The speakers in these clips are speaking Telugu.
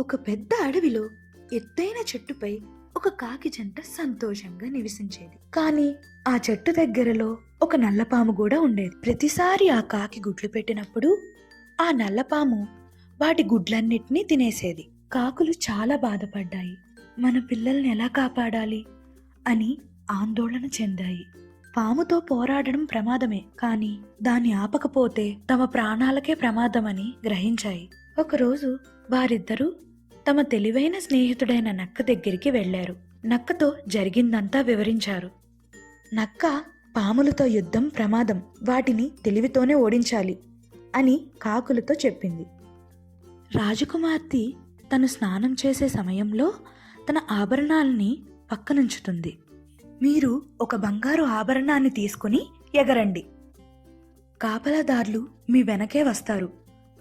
ఒక పెద్ద అడవిలో ఎత్తైన చెట్టుపై ఒక కాకి జంట సంతోషంగా నివసించేది. కానీ ఆ చెట్టు దగ్గరలో ఒక నల్లపాము కూడా ఉండేది. ప్రతిసారి ఆ కాకి గుడ్లు పెట్టినప్పుడు ఆ నల్లపాము వాటి గుడ్లన్నిటినీ తినేసేది. కాకులు చాలా బాధపడ్డాయి. మన పిల్లల్ని ఎలా కాపాడాలి? అని ఆందోళన చెందాయి. పాముతో పోరాడడం ప్రమాదమే. కానీ దాన్ని ఆపకపోతే తమ ప్రాణాలకే ప్రమాదమని గ్రహించాయి. ఒకరోజు వారిద్దరూ తమ తెలివైన స్నేహితుడైన నక్క దగ్గరికి వెళ్ళారు నక్కతో జరిగిందంతా వివరించారు. నక్క పాములతో యుద్ధం ప్రమాదం వాటిని తెలివితోనే ఓడించాలి అని కాకులతో చెప్పింది. రాజకుమార్తె తను స్నానం చేసే సమయంలో తన ఆభరణాల్ని పక్కనుంచుతుంది. మీరు ఒక బంగారు ఆభరణాన్ని తీసుకుని ఎగరండి. కాపలాదారులు మీ వెనకే వస్తారు.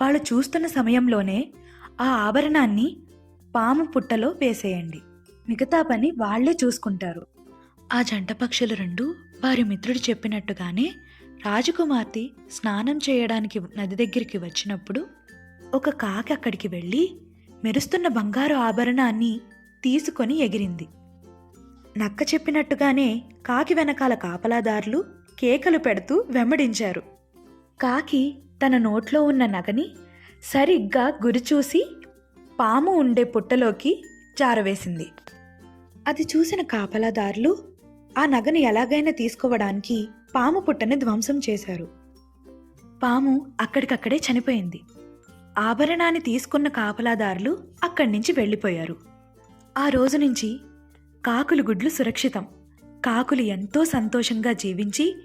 వాళ్ళు చూస్తున్న సమయంలోనే ఆ ఆభరణాన్ని పాము పుట్టలో వేసేయండి. మిగతా పని వాళ్ళే చూసుకుంటారు. ఆ జంట పక్షులు రెండు వారి మిత్రుడు చెప్పినట్టుగానే రాజకుమార్తె స్నానం చేయడానికి నది దగ్గరికి వచ్చినప్పుడు ఒక కాకి అక్కడికి వెళ్ళి మెరుస్తున్న బంగారు ఆభరణాన్ని తీసుకొని ఎగిరింది. నక్క చెప్పినట్టుగానే కాకి వెనకాల కాపలాదారులు కేకలు పెడుతూ వెంబడించారు. కాకి తన నోట్లో ఉన్న నగని సరిగ్గా గురిచూసి పాము ఉండే పుట్టలోకి జారవేసింది అది చూసిన కాపలాదారులు ఆ నగని ఎలాగైనా తీసుకోవడానికి పాము పుట్టని ధ్వంసం చేశారు. పాము అక్కడికక్కడే చనిపోయింది. ఆభరణాన్ని తీసుకున్న కాపలాదారులు అక్కడి నుంచి వెళ్ళిపోయారు. ఆ రోజు నుంచి కాకులు గుడ్లు సురక్షితం. కాకులు ఎంతో సంతోషంగా జీవించి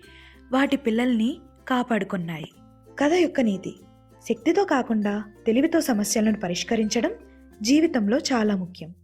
వాటి పిల్లల్ని కాపాడుకున్నాయి. కథ యొక్క నీతి. శక్తితో కాకుండా తెలివితో సమస్యలను పరిష్కరించడం జీవితంలో చాలా ముఖ్యం.